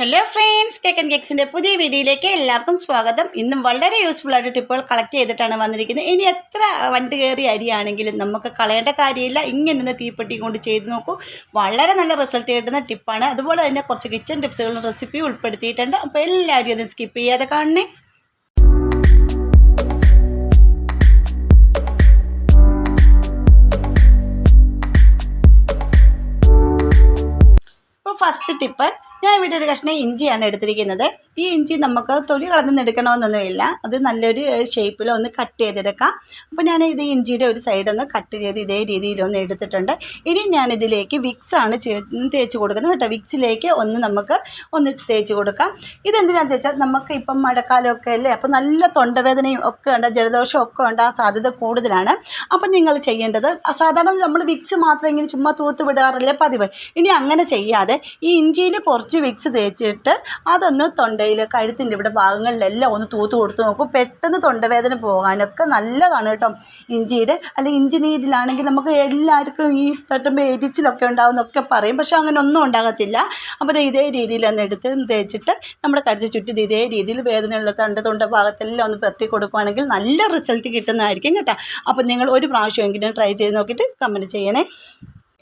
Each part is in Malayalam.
ഹലോ ഫ്രണ്ട്സ് കേക്ക് ആൻഡ് കേക്സിന്റെ പുതിയ വീഡിയോയിലേക്ക് എല്ലാവർക്കും സ്വാഗതം. ഇന്നും വളരെ യൂസ്ഫുൾ ആയിട്ട് ടിപ്പുകൾ കളക്ട് ചെയ്തിട്ടാണ് വന്നിരിക്കുന്നത്. ഇനി എത്ര വണ്ടി കയറിയ അരിയാണെങ്കിലും നമുക്ക് കളയേണ്ട കാര്യമില്ല. ഇങ്ങനൊന്ന് തീപ്പെട്ടി കൊണ്ട് ചെയ്ത് നോക്കൂ. വളരെ നല്ല റിസൾട്ട് കിട്ടുന്ന ടിപ്പാണ്. അതുപോലെ തന്നെ കുറച്ച് കിച്ചൺ ടിപ്സുകളും റെസിപ്പിയും ഉൾപ്പെടുത്തിയിട്ടുണ്ട്. അപ്പോൾ എല്ലാവരും ഒന്ന് സ്കിപ്പ് ചെയ്യാതെ കാണണേ. ഇപ്പോൾ ഫസ്റ്റ് ടിപ്പ് ഞാൻ ഇവിടെ ഒരു കഷ്ണം ഇഞ്ചിയാണ് എടുത്തിരിക്കുന്നത്. ഈ ഇഞ്ചി നമുക്ക് തൊലി കളഞ്ഞെടുക്കണമെന്നൊന്നുമില്ല. അത് നല്ലൊരു ഷേപ്പിൽ ഒന്ന് കട്ട് ചെയ്തെടുക്കാം. അപ്പോൾ ഞാൻ ഇത് ഇഞ്ചിയുടെ ഒരു സൈഡൊന്ന് കട്ട് ചെയ്ത് ഇതേ രീതിയിലൊന്ന് എടുത്തിട്ടുണ്ട്. ഇനി ഞാൻ ഇതിലേക്ക് വിക്സ് ആണ് ചേ- തേച്ച് കൊടുക്കുന്നത് കേട്ടോ. വിക്സിലേക്ക് ഒന്ന് നമുക്ക് ഒന്ന് തേച്ച് കൊടുക്കാം. ഇതെന്തിനാണെന്ന് ചോദിച്ചാൽ നമുക്ക് ഇപ്പം മഴക്കാലമൊക്കെ അല്ലേ? അപ്പോൾ നല്ല തൊണ്ടവേദനയും ഒക്കെ ഉണ്ട് ജലദോഷം ഒക്കെ ഉണ്ട് ആ സാധ്യത കൂടുതലാണ്. അപ്പം നിങ്ങൾ ചെയ്യേണ്ടത് സാധാരണ നമ്മൾ വിക്സ് മാത്രം ഇങ്ങനെ ചുമ്മാ തൂത്ത് വിടാറില്ലേ പതിവ്. ഇനി അങ്ങനെ ചെയ്യാതെ ഈ ഇഞ്ചിയിൽ കുറച്ച് വിക്സ് തേച്ചിട്ട് അതൊന്ന് തൊണ്ടയിൽ കഴുത്തിന്റെ ഇവിടെ ഭാഗങ്ങളിലെല്ലാം ഒന്ന് തൂത്ത് കൊടുത്ത് നോക്കും. പെട്ടെന്ന് തൊണ്ടവേദന പോകാനൊക്കെ നല്ലതാണ് കേട്ടോ. ഇഞ്ചിയുടെ അല്ലെങ്കിൽ ഇഞ്ചി നീരിലാണെങ്കിൽ നമുക്ക് എല്ലാവർക്കും ഈ പെട്ടെന്ന് എരിച്ചിലൊക്കെ ഉണ്ടാകുന്നൊക്കെ പറയും. പക്ഷെ അങ്ങനെ ഒന്നും ഉണ്ടാകത്തില്ല. അപ്പോൾ ഇതേ രീതിയിൽ ഒന്ന് എടുത്ത് തേച്ചിട്ട് നമ്മുടെ കടിച്ച് ചുറ്റി ഇതേ രീതിയിൽ വേദനയുള്ള തൊണ്ട തൊണ്ട ഭാഗത്തെല്ലാം ഒന്ന് പെരട്ടി കൊടുക്കുകയാണെങ്കിൽ നല്ല റിസൾട്ട് കിട്ടുന്നതായിരിക്കും കേട്ടോ. അപ്പോൾ നിങ്ങൾ ഒരു പ്രാവശ്യമെങ്കിലും ട്രൈ ചെയ്ത് നോക്കിയിട്ട് കമന്റ് ചെയ്യണേ.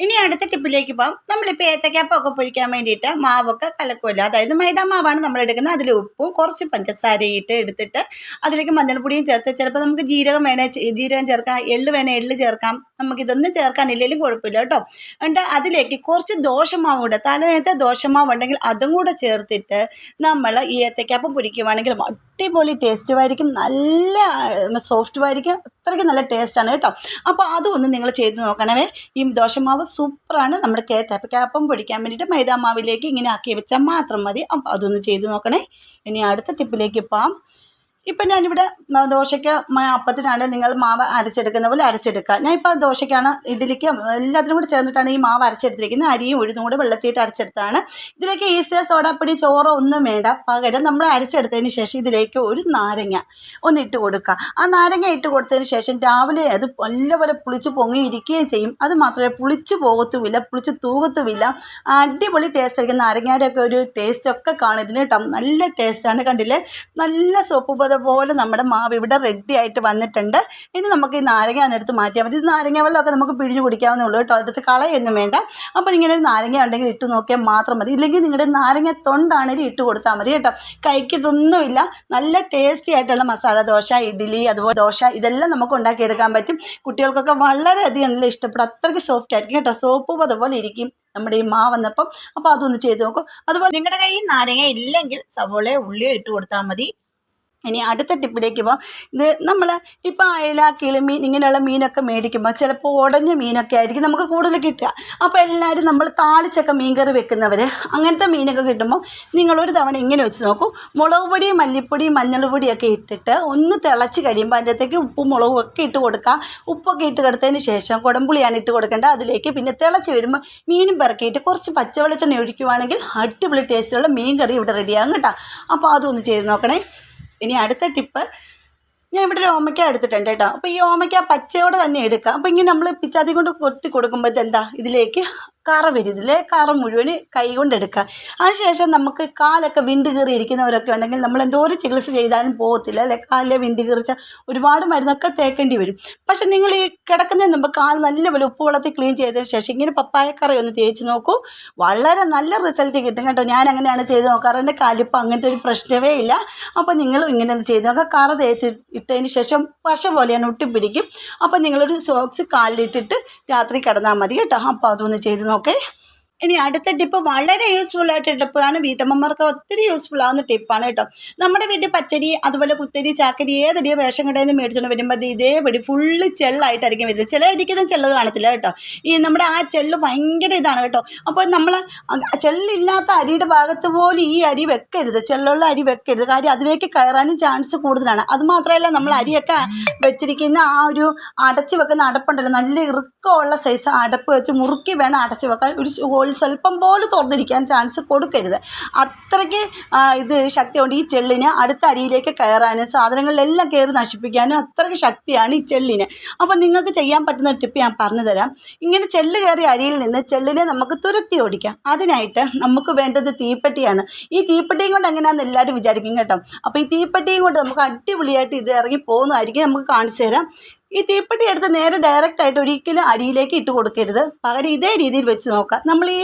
ഇനി അടുത്ത ടിപ്പിലേക്ക് പോകാം നമ്മളിപ്പോൾ ഏത്തക്കാപ്പൊക്കെ പൊഴിക്കാൻ വേണ്ടിയിട്ട് മാവൊക്കെ കലക്കുമല്ലോ അതായത് മൈദാ മാവാണ് നമ്മൾ എടുക്കുന്നത്. അതിൽ ഉപ്പും കുറച്ച് പഞ്ചസാരയിട്ട് എടുത്തിട്ട് അതിലേക്ക് മഞ്ഞൾപ്പൊടിയും ചേർത്ത് ചിലപ്പോൾ നമുക്ക് ജീരകം വേണേ ജീരകം ചേർക്കാം എള്ള് വേണേ എള്ള് ചേർക്കാം. നമുക്കിതൊന്നും ചേർക്കാനില്ലെങ്കിലും കുഴപ്പമില്ല കേട്ടോ. എന്നിട്ട് അതിലേക്ക് കുറച്ച് ദോശമാവ് കൂടെ തലേനത്തെ ദോശമാവ് ഉണ്ടെങ്കിൽ അതും കൂടെ ചേർത്തിട്ട് നമ്മൾ ഈ ഏത്തക്കാപ്പം പൊരിക്കുവാണെങ്കിൽ അടിപൊളി ടേസ്റ്റുമായിരിക്കും നല്ല സോഫ്റ്റുമായിരിക്കും അത്രയ്ക്ക് നല്ല ടേസ്റ്റാണ് കേട്ടോ. അപ്പോൾ അതൊന്ന് നിങ്ങൾ ചെയ്ത് നോക്കണമേ. ഈ ദോശമാവ് സൂപ്പറാണ്. നമ്മുടെ കേത്തപ്പയ്ക്കാപ്പം പൊടിക്കാൻ വേണ്ടിയിട്ട് മൈദാമാവിലേക്ക് ഇങ്ങനെ ആക്കി വെച്ചാൽ മാത്രം മതി. അപ്പോൾ അതൊന്ന് ചെയ്ത് നോക്കണേ. ഇനി അടുത്ത ടിപ്പിലേക്ക് പോകാം ഇപ്പം ഞാനിവിടെ ദോശയ്ക്ക് അപ്പത്തിനാണ് നിങ്ങൾ മാവ് അരച്ചെടുക്കുന്ന പോലെ അരച്ചെടുക്കുക. ഞാൻ ഇപ്പോൾ ദോശയ്ക്കാണ് ഇതിലേക്ക് എല്ലാത്തിനും കൂടി ചേർന്നിട്ടാണ് ഈ മാവ് അരച്ചെടുത്തിരിക്കുന്നത്. അരിയും ഉഴുതും കൂടി വെള്ളത്തിയിട്ട് അരച്ചെടുത്താണ് ഇതിലേക്ക് ഈസ്റ്റർ സോഡാപ്പൊടി ചോറോ ഒന്നും വേണ്ട. പകരം നമ്മൾ അരച്ചെടുത്തതിന് ശേഷം ഇതിലേക്ക് ഒരു നാരങ്ങ ഒന്ന് ഇട്ട് കൊടുക്കുക. ആ നാരങ്ങ ഇട്ട് കൊടുത്തതിന് ശേഷം രാവിലെ അത് നല്ലപോലെ പുളിച്ച് പൊങ്ങിയിരിക്കുകയും ചെയ്യും. അത് മാത്രമേ പുളിച്ച് പോകത്തുമില്ല പുളിച്ച് തൂകത്തുമില്ല. അടിപൊളി ടേസ്റ്റ് ആയിരിക്കും. നാരങ്ങയുടെ ഒക്കെ ഒരു ടേസ്റ്റ് ഒക്കെ കാണും. ഇതിന് കേട്ടോ നല്ല ടേസ്റ്റാണ് കണ്ടില്ലേ? നല്ല സോപ്പ് പോലെ നമ്മുടെ മാവ് ഇവിടെ റെഡി ആയിട്ട് വന്നിട്ടുണ്ട്. ഇനി നമുക്ക് ഈ നാരങ്ങ അതിനടുത്ത് മാറ്റിയാൽ മതി. ഇത് നാരങ്ങ വെള്ളമൊക്കെ നമുക്ക് പിഴിഞ്ഞ് കുടിക്കാവുന്നേ ഉള്ളൂ കേട്ടോ. അടുത്ത് കളയൊന്നും വേണ്ട. അപ്പോൾ ഇങ്ങനെ ഒരു നാരങ്ങ ഉണ്ടെങ്കിൽ ഇട്ട് നോക്കിയാൽ മാത്രം മതി. ഇല്ലെങ്കിൽ നിങ്ങളുടെ നാരങ്ങ തൊണ്ടാണെങ്കിലും ഇട്ട് കൊടുത്താൽ മതി കേട്ടോ. കൈക്ക് ഇതൊന്നുമില്ല നല്ല ടേസ്റ്റി ആയിട്ടുള്ള മസാല ദോശ ഇഡ്ഡലി അതുപോലെ ദോശ ഇതെല്ലാം നമുക്ക് ഉണ്ടാക്കിയെടുക്കാൻ പറ്റും. കുട്ടികൾക്കൊക്കെ വളരെയധികം നല്ല ഇഷ്ടപ്പെടും. അത്രയ്ക്ക് സോഫ്റ്റ് ആയിരിക്കും കേട്ടോ. സോപ്പ് അതുപോലെ ഇരിക്കും നമ്മുടെ ഈ മാവന്നപ്പം അപ്പോൾ അതൊന്ന് ചെയ്ത് നോക്കും. അതുപോലെ നിങ്ങളുടെ കയ്യിൽ നാരങ്ങ ഇല്ലെങ്കിൽ സവോളയോ ഉള്ളിയോ ഇട്ട് കൊടുത്താൽ മതി. ഇനി അടുത്ത ടിപ്പിലേക്ക് പോകാം ഇത് നമ്മൾ ഇപ്പോൾ അയല കിളിമീൻ ഇങ്ങനെയുള്ള മീനൊക്കെ മേടിക്കുമ്പോൾ ചിലപ്പോൾ ഉടഞ്ഞ മീനൊക്കെ ആയിരിക്കും നമുക്ക് കൂടുതൽ കിട്ടുക. അപ്പോൾ എല്ലാവരും നമ്മൾ താളിച്ചൊക്കെ മീൻകറി വെക്കുന്നവർ അങ്ങനത്തെ മീനൊക്കെ കിട്ടുമ്പോൾ നിങ്ങളൊരു തവണ ഇങ്ങനെ വെച്ച് നോക്കൂ. മുളക് പൊടി മല്ലിപ്പൊടി മഞ്ഞൾ പൊടിയൊക്കെ ഇട്ടിട്ട് ഒന്ന് തിളച്ച് കഴിയുമ്പോൾ അതിന്റെ അകത്തേക്ക് ഉപ്പും മുളകും ഒക്കെ ഇട്ട് കൊടുക്കുക. ഉപ്പൊക്കെ ഇട്ട് കൊടുത്തതിന് ശേഷം കുടംപുളിയാണ് ഇട്ട് കൊടുക്കേണ്ടത്. അതിലേക്ക് പിന്നെ തിളച്ച് വരുമ്പോൾ മീനും പിറക്കിയിട്ട് കുറച്ച് പച്ചവെളിച്ചെണ്ണ ഒഴിക്കുവാണെങ്കിൽ അടിപൊളി ടേസ്റ്റുള്ള മീൻ കറി ഇവിടെ റെഡിയാകും കേട്ടോ. അപ്പോൾ അതൊന്ന് ചെയ്ത് നോക്കണേ. ഇനി അടുത്ത ടിപ്പ് ഞാൻ ഇവിടെ ഒരു ഓമയ്ക്ക എടുത്തിട്ടുണ്ട് കേട്ടോ. അപ്പോൾ ഈ ഓമയ്ക്ക പച്ചയോടെ തന്നെ എടുക്കുക അപ്പോൾ ഇങ്ങനെ നമ്മൾ പിച്ചാതി കൊണ്ട് കൊത്തി കൊടുക്കുമ്പോൾ ഇതെന്താ? ഇതിലേക്ക് കറ വരും ഇതിലെ കറ മുഴുവൻ കൈ കൊണ്ട് എടുക്കുക. അതിനുശേഷം നമുക്ക് കാലൊക്കെ വിണ്ട് കീറി ഇരിക്കുന്നവരൊക്കെ ഉണ്ടെങ്കിൽ നമ്മൾ എന്തോരം ചികിത്സ ചെയ്താലും പോകത്തില്ല അല്ലെ? കാലിലെ വിണ്ട് കീറിച്ച ഒരുപാട് മരുന്നൊക്കെ തേക്കേണ്ടി വരും. പക്ഷെ നിങ്ങൾ ഈ കിടക്കുന്നതിന് മുമ്പ് കാൽ നല്ലപോലെ ഉപ്പ് വെള്ളത്തിൽ ക്ലീൻ ചെയ്തതിന് ശേഷം ഇങ്ങനെ പപ്പായക്കറി ഒന്ന് തേച്ച് നോക്കൂ. വളരെ നല്ല റിസൾട്ട് കിട്ടും കേട്ടോ. ഞാൻ അങ്ങനെയാണ് ചെയ്ത് നോക്കാറ്. എന്റെ കാലിപ്പോൾ അങ്ങനത്തെ ഒരു പ്രശ്നമേ ഇല്ല. അപ്പോൾ നിങ്ങളും ഇങ്ങനെ ഒന്ന് ചെയ്ത് നോക്കുക കറ തേച്ച് ഇട്ടതിന് ശേഷം പശ പോലെയാണ് ഒട്ടിപ്പിടിക്കും അപ്പോൾ നിങ്ങളൊരു സോക്സ് കാലിലിട്ടിട്ട് രാത്രി കിടന്നാൽ മതി കേട്ടോ. അപ്പോൾ അതൊന്ന് ചെയ്ത് നോക്കേ ഇനി അടുത്ത ടിപ്പ് വളരെ യൂസ്ഫുൾ ആയിട്ട് ടിപ്പാണ് വീട്ടമ്മമാർക്ക് ഒത്തിരി യൂസ്ഫുൾ ആവുന്ന ടിപ്പാണ് കേട്ടോ. നമ്മുടെ വീട്ടിൽ പച്ചരി അതുപോലെ കുത്തരി ചാക്കരി ഏതടി റേഷൻ കടയിൽ നിന്ന് മേടിച്ചുകൊണ്ട് വരുമ്പോൾ ഇതേപടി ഫുള്ള് ചെള്ളായിട്ടായിരിക്കും വരുന്നത്. ചില ഇരിക്കുന്ന ചെള്ളത് കാണത്തില്ല കേട്ടോ. ഈ നമ്മുടെ ആ ചെള്ള് ഭയങ്കര ഇതാണ് കേട്ടോ. അപ്പോൾ നമ്മൾ ചെള്ളില്ലാത്ത അരിയുടെ ഭാഗത്ത് പോലും ഈ അരി വെക്കരുത്. ചെള്ളുള്ള അരി വെക്കരുത്. കാര്യം അതിലേക്ക് കയറാനും ചാൻസ് കൂടുതലാണ്. അത് മാത്രമല്ല നമ്മൾ അരിയൊക്കെ വെച്ചിരിക്കുന്ന ആ ഒരു അടച്ചു വെക്കുന്ന അടപ്പുണ്ടല്ലോ. നല്ല ഇറുക്കമുള്ള സൈസ് അടപ്പ് വെച്ച് മുറുക്കി വേണം അടച്ചു വെക്കാൻ. ഒരു പോലും സ്വല്പം പോലും തുറന്നിരിക്കാൻ ചാൻസ് കൊടുക്കരുത്. അത്രയ്ക്ക് ഇത് ശക്തിയുണ്ട് ഈ ചെള്ളിന്. അടുത്ത അരിയിലേക്ക് കയറാനും സാധനങ്ങളിലെല്ലാം കയറി നശിപ്പിക്കാനും അത്രയ്ക്ക് ശക്തിയാണ് ഈ ചെള്ളിന്. അപ്പോൾ നിങ്ങൾക്ക് ചെയ്യാൻ പറ്റുന്ന ടിപ്പ് ഞാൻ പറഞ്ഞു തരാം ഇങ്ങനെ ചെല്ല് കയറിയ അരിയിൽ നിന്ന് ചെള്ളിനെ നമുക്ക് തുരത്തി ഓടിക്കാം. അതിനായിട്ട് നമുക്ക് വേണ്ടത് തീപ്പെട്ടിയാണ്. ഈ തീപ്പെട്ടിയും കൊണ്ട് എങ്ങനെയാണെന്ന് എല്ലാവരും വിചാരിക്കും കേട്ടോ. അപ്പോൾ ഈ തീപ്പെട്ടിയും കൊണ്ട് നമുക്ക് അടിപൊളിയായിട്ട് ഇത് ഇറങ്ങി പോകുന്നതായിരിക്കും. നമുക്ക് കാണിച്ചു തരാം. ഈ തീപ്പെട്ടി എടുത്ത് നേരെ ഡയറക്റ്റ് ആയിട്ട് ഒരിക്കലും അരിയിലേക്ക് ഇട്ട് കൊടുക്കരുത്. പകരം ഇതേ രീതിയിൽ വെച്ച് നോക്കുക നമ്മൾ ഈ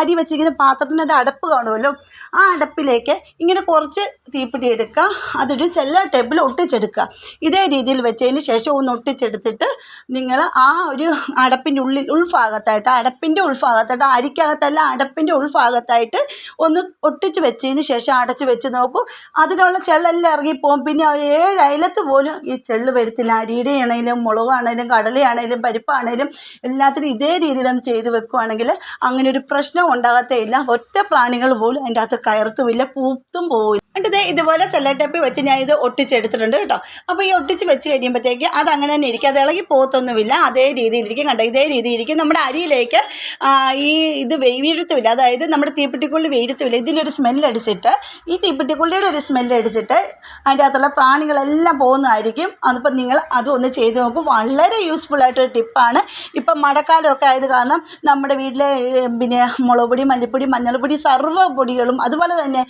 അരി വെച്ചിരിക്കുന്ന പാത്രത്തിന്റെ അടപ്പ് കാണുമല്ലോ? ആ അടപ്പിലേക്ക് ഇങ്ങനെ കുറച്ച് തീപ്പെട്ടി എടുക്കുക അതൊരു സെല്ല ടേബിൾ ഒട്ടിച്ചെടുക്കുക ഇതേ രീതിയിൽ വെച്ചതിന് ശേഷം ഒന്ന് ഒട്ടിച്ചെടുത്തിട്ട് നിങ്ങൾ ആ ഒരു അടപ്പിന്റെ ഉള്ളിൽ ഉൾഭാഗത്തായിട്ട് അടപ്പിന്റെ ഉൾഭാഗത്തായിട്ട് അരിക്കകത്തല്ല അടപ്പിന്റെ ഉൾഭാഗത്തായിട്ട് ഒന്ന് ഒട്ടിച്ച് വെച്ചതിന് ശേഷം അടച്ച് വെച്ച് നോക്കും. അതിനുള്ള ചെള്ളെല്ലാം ഇറങ്ങിപ്പോകും. പിന്നെ ഏഴ് അയലത്ത് പോലും ഈ ചെള്ള് വരത്തില്ല അരിയുടെ ആണെങ്കിലും മുളകാണേലും കടലയാണേലും പരിപ്പാണേലും എല്ലാത്തിനും ഇതേ രീതിയിലൊന്ന് ചെയ്ത് വെക്കുവാണെങ്കിൽ അങ്ങനെ ഒരു പ്രശ്നം ഉണ്ടാകത്തേയില്ല. ഒറ്റ പ്രാണികൾ പോലും അതിന്റെ അകത്ത് കയർത്തുമില്ല പൂത്തും പോവില്ല. എന്നിട്ട് ഇതുപോലെ സെല്ലോ ടേപ്പ് വെച്ച് ഞാൻ ഇത് ഒട്ടിച്ചെടുത്തിട്ടുണ്ട് കേട്ടോ. അപ്പോൾ ഈ ഒട്ടിച്ച് വെച്ച് കഴിയുമ്പോഴത്തേക്ക് അത് അങ്ങനെ തന്നെ ഇരിക്കും. അത് ഇളകി പോത്തൊന്നുമില്ല അതേ രീതിയിലിരിക്കും കണ്ടോ? ഇതേ രീതിയിലിരിക്കും നമ്മുടെ അരിയിലേക്ക് ഈ ഇത് വെയിരുത്തുമില്ല അതായത് നമ്മുടെ തീപ്പെട്ടിക്കുള്ളി വീഴത്തുമില്ല ഇതിനൊരു സ്മെല്ല് അടിച്ചിട്ട് ഈ തീപ്പെട്ടിക്കുള്ളിയുടെ ഒരു സ്മെല്ല് അടിച്ചിട്ട് അതിന്റെ അകത്തുള്ള പ്രാണികളെല്ലാം പോകുന്നതായിരിക്കും. അതിപ്പോൾ നിങ്ങൾ അതൊന്ന് ചെയ്ത് നോക്കും. വളരെ യൂസ്ഫുൾ ആയിട്ടൊരു ടിപ്പാണ് ഇപ്പം മഴക്കാലമൊക്കെ ആയത് കാരണം നമ്മുടെ വീട്ടിലെ പിന്നെ മുളക് പൊടി മല്ലിപ്പൊടി മഞ്ഞൾപ്പൊടി സർവ പൊടികളും അതുപോലെ തന്നെ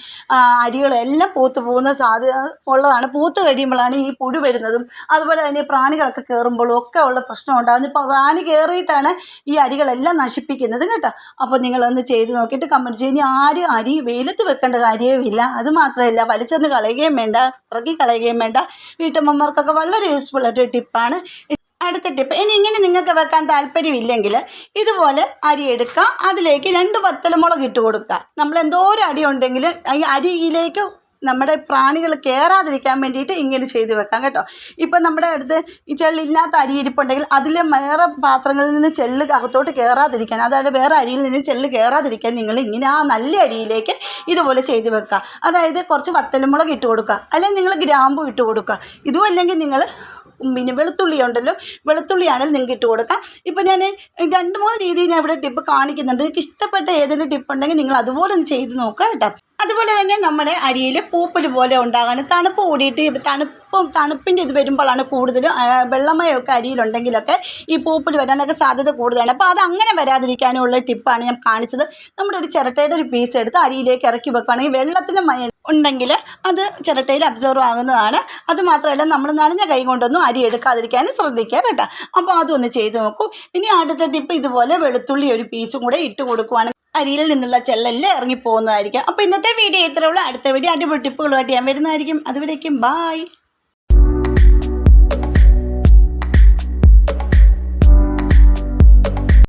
അരികളും എല്ലാം പൂത്ത് പോകുന്ന സാധ്യത ഉള്ളതാണ്. പൂത്ത് കഴിയുമ്പോഴാണ് ഈ പുഴു വരുന്നതും. അതുപോലെ തന്നെ പ്രാണികളൊക്കെ കയറുമ്പോഴും ഒക്കെ ഉള്ള പ്രശ്നം ഉണ്ടാകുന്നത്. ഇപ്പോൾ പ്രാണി കയറിയിട്ടാണ് ഈ അരികളെല്ലാം നശിപ്പിക്കുന്നത് കേട്ടോ. അപ്പോൾ നിങ്ങളൊന്ന് ചെയ്ത് നോക്കിയിട്ട് കമന്റ് ചെയ്യുന്ന ആരും അരി വെയിലത്ത് വെക്കേണ്ട കാര്യവുമില്ല അത് മാത്രമല്ല വലിച്ചെറിഞ്ഞ് കളയുകയും വേണ്ട ഇറക്കി കളയുകയും വേണ്ട. വീട്ടമ്മമാർക്കൊക്കെ വളരെ യൂസ്ഫുൾ ആയിട്ടൊരു ടിപ്പാണ് അടുത്ത ടിപ്പ് ഇനി ഇങ്ങനെ നിങ്ങൾക്ക് വെക്കാൻ താല്പര്യമില്ലെങ്കിൽ ഇതുപോലെ അരി എടുക്കുക. അതിലേക്ക് രണ്ട് വത്തലമുളക് ഇട്ട് കൊടുക്കുക. നമ്മൾ എന്തോരം അരി ഉണ്ടെങ്കിലും അരിയിലേക്ക് നമ്മുടെ പ്രാണികൾ കയറാതിരിക്കാൻ വേണ്ടിയിട്ട് ഇങ്ങനെ ചെയ്ത് വെക്കാം കേട്ടോ. ഇപ്പം നമ്മുടെ അടുത്ത് ഈ ചെള്ളില്ലാത്ത അരി ഇരിപ്പുണ്ടെങ്കിൽ അതിൽ വേറെ പാത്രങ്ങളിൽ നിന്ന് ചെള്ള് അകത്തോട്ട് കയറാതിരിക്കാൻ അതായത് വേറെ അരിയിൽ നിന്ന് ചെള്ള് കയറാതിരിക്കാൻ നിങ്ങൾ ഇങ്ങനെ ആ നല്ല അരിയിലേക്ക് ഇതുപോലെ ചെയ്ത് വെക്കുക. അതായത് കുറച്ച് വത്തലമുളക് ഇട്ട് കൊടുക്കുക. അല്ലെങ്കിൽ നിങ്ങൾ ഗ്രാമ്പു ഇട്ട് കൊടുക്കുക. ഇതും അല്ലെങ്കിൽ നിങ്ങൾ പിന്നെ വെളുത്തുള്ളി ഉണ്ടല്ലോ. വെളുത്തുള്ളിയാണെങ്കിൽ നിങ്ങൾക്ക് ഇട്ട് കൊടുക്കാം. ഇപ്പം ഞാൻ രണ്ട് മൂന്ന് രീതിയിൽ ഞാൻ ഇവിടെ ടിപ്പ് കാണിക്കുന്നുണ്ട്. നിങ്ങൾക്ക് ഇഷ്ടപ്പെട്ട ഏതെങ്കിലും ടിപ്പ് ഉണ്ടെങ്കിൽ നിങ്ങൾ അതുപോലെ ഒന്ന് ചെയ്ത് നോക്കുക കേട്ടോ. അതുപോലെ തന്നെ നമ്മുടെ അരിയിൽ പൂപ്പൽ പോലെ ഉണ്ടാകാൻ തണുപ്പ് കൂടിയിട്ട് തണുപ്പും തണുപ്പിന്റെ ഇത് വരുമ്പോഴാണ് കൂടുതലും വെള്ളമയൊക്കെ അരിയിലുണ്ടെങ്കിലൊക്കെ ഈ പൂപ്പൽ വരാനൊക്കെ സാധ്യത കൂടുതലാണ്. അപ്പോൾ അത് അങ്ങനെ വരാതിരിക്കാനുള്ള ടിപ്പാണ് ഞാൻ കാണിച്ചത്. നമ്മുടെ ഒരു ചിരട്ടയുടെ ഒരു പീസ് എടുത്ത് അരിയിലേക്ക് ഇറക്കി വെക്കുകയാണെങ്കിൽ വെള്ളത്തിന്റെ മയ ഉണ്ടെങ്കിൽ അത് ചിരട്ടയിൽ അബ്സോർവ് ആകുന്നതാണ്. അത് മാത്രമല്ല നമ്മൾ നനഞ്ഞ കൈ കൊണ്ടൊന്നും അരി എടുക്കാതിരിക്കാനും ശ്രദ്ധിക്കുക കേട്ടോ. അപ്പോൾ അതൊന്ന് ചെയ്ത് നോക്കൂ. ഇനി അടുത്ത ടിപ്പ് ഇതുപോലെ വെളുത്തുള്ളി ഒരു പീസും കൂടെ ഇട്ട് കൊടുക്കുവാണെങ്കിൽ അരിയിൽ നിന്നുള്ള ചെള്ളെല്ലാം ഇറങ്ങി പോകുന്നതായിരിക്കും. അപ്പോൾ ഇന്നത്തെ വീഡിയോ ഇത്രയുള്ളൂ അടുത്ത വീഡിയോ അടിപൊളി ടിപ്പുകളുമായിട്ട് ഞാൻ വരുന്നതായിരിക്കും. അതുവരേക്കും ബായ്